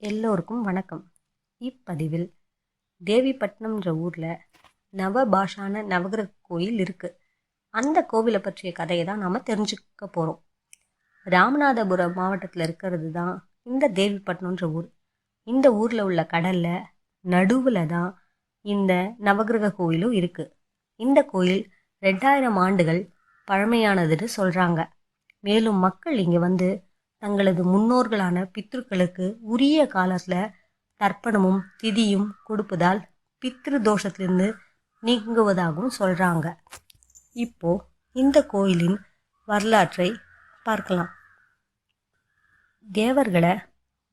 எல்லோருக்கும் வணக்கம். இப்பதிவில் தேவிப்பட்டினம்ன்ற ஊரில் நவபாஷான நவகிரக கோயில் இருக்குது அந்த கோவிலை பற்றிய கதையை தான் நாம் தெரிஞ்சுக்க போகிறோம் ராமநாதபுரம் மாவட்டத்தில் இருக்கிறது தான் இந்த தேவிப்பட்டினம்ன்ற ஊர். இந்த ஊரில் உள்ள கடலில் நடுவில் தான் இந்த நவகிரக கோயிலும் இருக்குது இந்த கோயில் ரெண்டாயிரம் ஆண்டுகள் பழமையானதுன்னு சொல்கிறாங்க மேலும் மக்கள் இங்கே வந்து தங்களது முன்னோர்களான பித்ருக்களுக்கு உரிய காலத்தில் தர்ப்பணமும் திதியும் கொடுப்பதால் பித்ரு தோஷத்திலிருந்து நீங்குவதாகவும் சொல்கிறாங்க இப்போ இந்த கோயிலின் வரலாற்றை பார்க்கலாம். தேவர்களை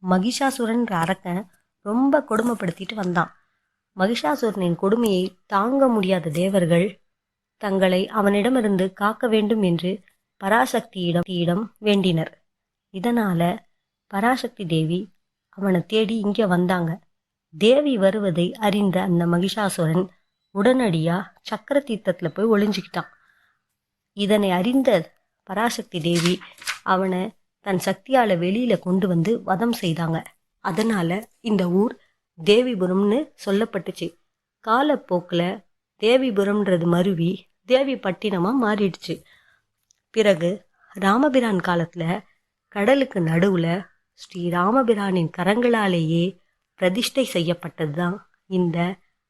மகிஷாசுரன்ற அரக்கன் ரொம்ப கொடுமைப்படுத்திட்டு வந்தான். மகிஷாசுரனின் கொடுமையை தாங்க முடியாத தேவர்கள் தங்களை அவனிடமிருந்து காக்க வேண்டும் என்று பராசக்தியிடம் இடம் வேண்டினர். இதனால பராசக்தி தேவி அவனை தேடி இங்கே வந்தாங்க. தேவி வருவதை அறிந்த அந்த மகிஷாசுரன் உடனடியாக சக்கர தீர்த்தத்தில் போய் ஒளிஞ்சுக்கிட்டான். இதனை அறிந்த பராசக்தி தேவி அவனை தன் சக்தியால் வெளியில் கொண்டு வந்து வதம் செய்தாங்க. அதனால் இந்த ஊர் தேவிபுரம்னு சொல்லப்பட்டுச்சு. காலப்போக்கில் தேவிபுரம்ன்றது மருவி தேவி பட்டினமாக மாறிடுச்சு. பிறகு ராமபிரான் காலத்தில் கடலுக்கு நடுவுல ஸ்ரீராமபிரானின் கரங்களாலேயே பிரதிஷ்டை செய்யப்பட்டது தான் இந்த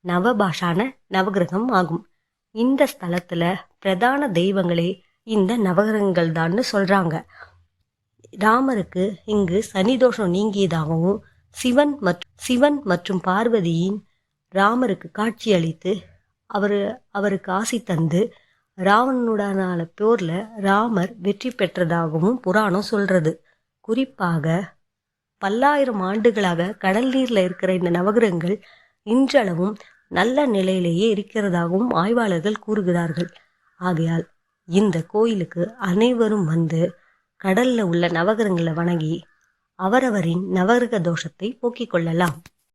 நவபாஷான நவகிரகம் ஆகும். இந்த ஸ்தலத்துல பிரதான தெய்வங்களே இந்த நவகிரகங்கள் தான்னு சொல்றாங்க. ராமருக்கு இங்கு சனிதோஷம் நீங்கியதாகவும் சிவன் மற்றும் சிவன் மற்றும் பார்வதியின் ராமருக்கு காட்சி அளித்து அவர் அவருக்கு ஆசி தந்து ராவணனுடனான போர்ல ராமர் வெற்றி பெற்றதாகவும் புராணம் சொல்றது. குறிப்பாக பல்லாயிரம் ஆண்டுகளாக கடல் நீர்ல இருக்கிற இந்த நவகிரகங்கள் இன்றளவும் நல்ல நிலையிலேயே இருக்கிறதாகவும் ஆய்வாளர்கள் கூறுகிறார்கள். ஆகையால் இந்த கோயிலுக்கு அனைவரும் வந்து கடல்ல உள்ள நவகிரகங்களை வணங்கி அவரவரின் நவகிரக தோஷத்தை போக்கிக் கொள்ளலாம்.